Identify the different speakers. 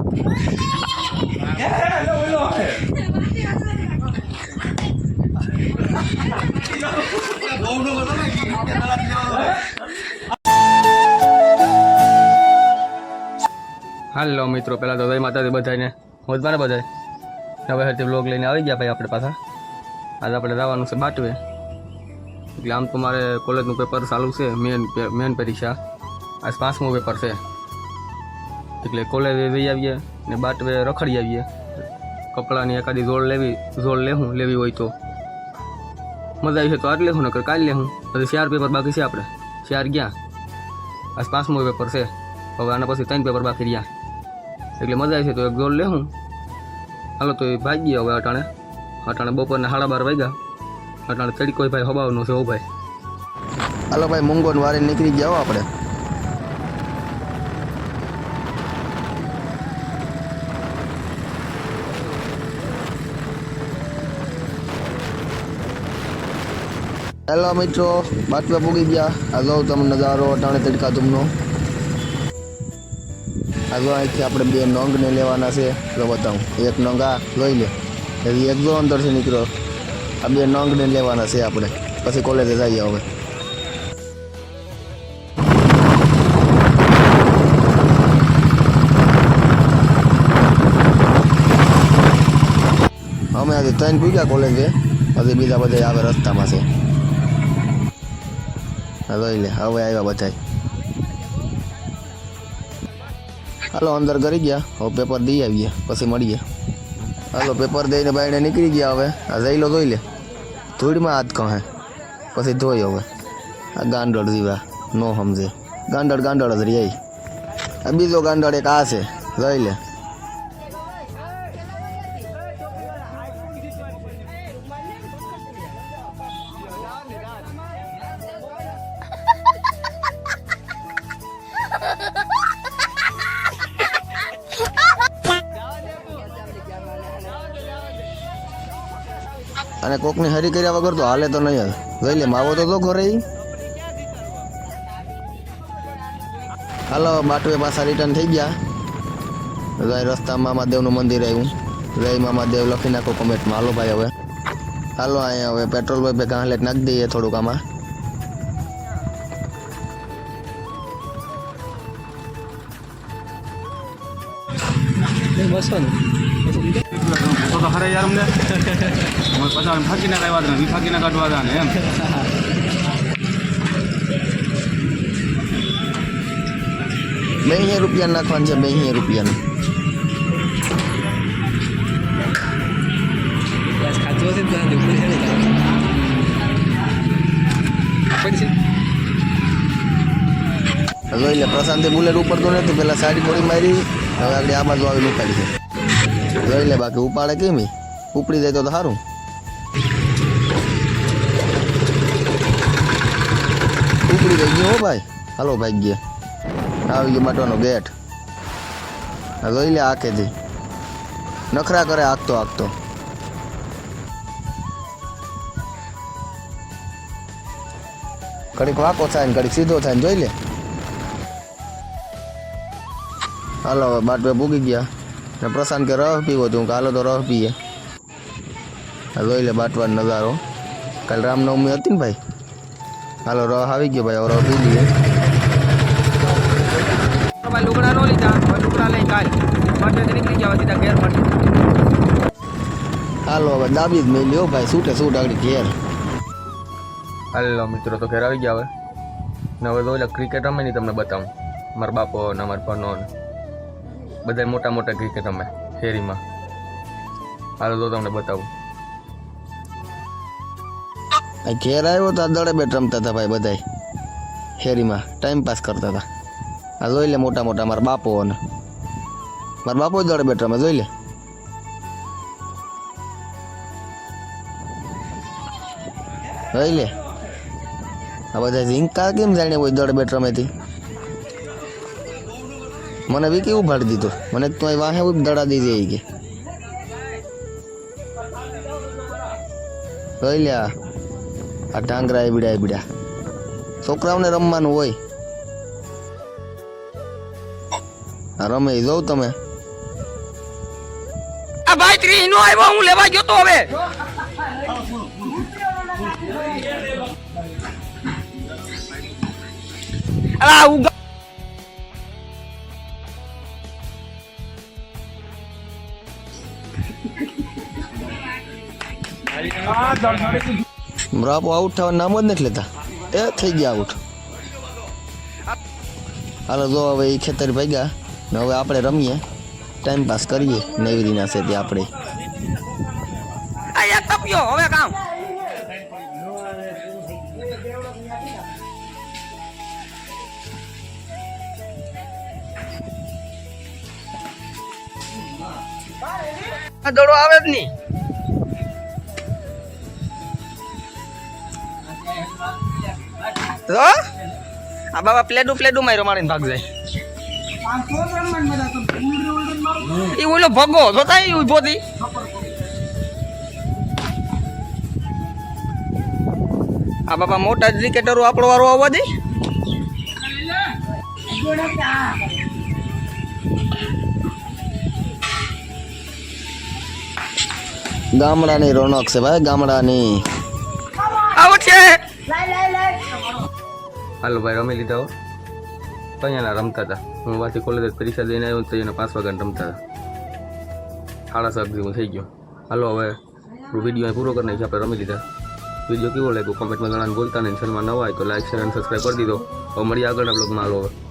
Speaker 1: હાલો મિત્રો પહેલાં તો જય માતાજી બધાને મોજમાં ને બધાય. હવે હરથી બ્લોગ લઈને આવી ગયા ભાઈ આપણે પાછા. આજે આપણે જવાનું છે બાટવે. એટલે આમ તો મારે કોલેજનું પેપર ચાલુ છે મેન મેન પરીક્ષા. આજ પાંચમું પેપર છે. એટલે કોલેજે જઈ આવીએ ને બાટવે રખડી આવીએ. કપડાની એકાદી જોડ લેવી, જોડ લેવું લેવી હોય તો. મજા આવી છે તો આજ લેવું નકર કાલ લેવું પછી ચાર પેપર બાકી છે આપણે ચાર ગયા. આજ પાંચમો પેપર છે. હવે આના પછી ત્રણ પેપર બાકી રહ્યા. એટલે મજા આવી છે તો એક ઝોળ લેવું હાલો તો એ ભાગીએ હવે અટાણે. અટાણે બપોરના સાડા બાર વાગ્યા. અટાણે ચડી કોઈ ભાઈ, હબાવનો છે ઓ ભાઈ.
Speaker 2: હાલો ભાઈ, મુંગોન વારે નીકળી ગયા આપણે. હેલો મિત્રો બાટવા પૂગી ગયા. આ જો તમે નજારો, અટાણે તડકા તમનો આ અહીંથી આપણે બે નોંગને લેવાના છે જો બતાવું. એક નોંગ આ, જોઈ લે. એવી એક જો અંદરથી નીકળ્યો આ બે નોંગને લેવાના છે આપણે. પછી કોલેજે જઈએ હવે. અમે આજે ત્રણ પૂગ્યા કોલેજે પછી બીજા બધા આવે રસ્તામાં છે. હા જોઈ લે હવે આવ્યા બધા હાલો અંદર કરી ગયા હવે પેપર દઈ આવીએ પછી મળીએ હાલો પેપર દઈને બાઈને નીકળી ગયા હવે આ જઈ લો જોઈ લે ધૂળમાં હાથ કહે પછી ધોઈ હવે આ ગાંડળ જીવા નો સમજે ગાંડળ ગાંડળ જ રહી આ બીજો ગાંડળ એક આ છે જોઈ લે અને કોકની હરી કર્યા વગર તો હાલે તો નહીં આવે જોઈ લે, માવો તો તો ઘરે હાલો બાટવે પાછા રિટર્ન થઈ ગયા. જય રસ્તામાં મહાદેવનું મંદિર આવ્યું. જય મહાદેવ લખી નાખો કોમેન્ટમાં હાલો ભાઈ હવે. હાલો, અહીંયા હવે પેટ્રોલ પંપે કાં હાલે નાખી દઈએ થોડુંક આમાં.
Speaker 1: બસો
Speaker 3: તો ખરે યાર અમને. અમે પાછા ફાંકીને કાઢવા હતા ફાંકીને કાઢવા હતા ને એમ.
Speaker 2: બે અહીંયા રૂપિયા નાખવાનું છે બે અહીંયા રૂપિયાનું. જોઈ લે પ્રશાંતે બુલેટ ઉપર તો નથી પેલા સાડી થોડી મારી હવે આગળ આ બાજુ આવી ઉપાડી છે. જોઈ લે બાકી ઉપાડે કેમી ઉપડી જાય તો સારું ઉપડી ગઈ ગયો ભાઈ. હાલો ભાઈ ગયા. આવી ગયો માટવાનો ગેટ. જોઈ લે આખેથી. નખરા કરે આખતો આગતો કડીક વાંકો થાય ને કડીક સીધો થાય ને જોઈ લે. હાલો હવે બાટવે પૂગી ગયા. ને પ્રશાંત કે રહ પીવો તું કે હાલો તો રહ પીએ. આ જોઈ લે બાટવાનો નજારો. કાલ રામનવમી હતી ને ભાઈ? હાલો રહ આવી ગયો ભાઈ હવે રહ પી લઈએ.
Speaker 1: લુગડા નો લીધા લુગડા લઈ કાલ માટે નીકળી ગયા સીધા ઘેર મળી.
Speaker 2: હાલો હવે દાબી જ મેલ્યો ભાઈ છૂટે છૂટ આગળ ઘેર.
Speaker 1: હાલો મિત્રો તો ઘેર આવી ગયા હવે. ને હવે તો લે ક્રિકેટ રમે નહીં તમને બતાવું. મારા બાપો ને અમારા ભનો બધા મોટા મોટા ક્રિકેટ રમે શેરીમાં? હાલો, તો તમને બતાવું.
Speaker 2: ઘેર આવ્યો તો દડે બેટ રમતા હતા ભાઈ બધાય. શેરીમાં ટાઈમ પાસ કરતા હતા. આ જોઈ લે મોટા મોટા મારા બાપો અને. મારા બાપો દડે બેટ રમે, જોઈ લે. જોઈ લે. આ બધા ઝીંકા કેમ જાણે હોય દડે બેટ રમેથી? મને બી કેવું ભાડી દીધો? મને તો વાહે દડા દીધી કે. જોઈ લ્યા આ. ઢાંગરા ટાંગરા એબડ્યા એબડ્યા છોકરાઓને રમવાનું હોય. આ રમે જોઉં તમે.
Speaker 1: આ ભાઈ ત્રીસ નો આવ્યો, હું લેવા ગયો તો હવે. અલા ઉગા
Speaker 2: બાપુ આઉટ થવા નામ જ નથી લેતા. એ થઈ ગયા આઉટ હાલો, જો હવે એ ખેતર ભાગ્યા ને હવે આપણે રમીએ. ટાઈમ પાસ કરીએ. નેવરીના છે તે આપણે
Speaker 1: હવે કામ. આ દડો આવે જ નહીં. તો આ બાબા પ્લેડું પ્લેડું માર્યો મારીને ભાગ જાય. એ ઓલો ભગો, જોતા ઈ ઊભો થી? આ બાપા મોટા ક્રિકેટરો આપણો વારો આવવા દે.
Speaker 2: ગામડાની રોનક છે ભાઈ ગામડાની.
Speaker 1: આવો છે. હાલો ભાઈ રમી લીધા હો. કયાના રમતા હતા. હું પાછી કોલેજ પરીક્ષા દઈને આવ્યો તો એને પાંચ વાગ્યા રમતા હતા. સાડા સાત જેવું થઈ ગયો. હાલો હવે વીડિયો પૂરો કરી નાખ્યો આપણે રમી લીધા. વીડિયો કેવો લાગ્યો? કોમેન્ટમાં જણાને બોલતા નહીં. ચેનલમાં નવા હોય તો લાઈક શેર અને સબસ્ક્રાઈબ કરી દીધો. હવે મળીએ આગળના બ્લોગમાં હાલો હવે.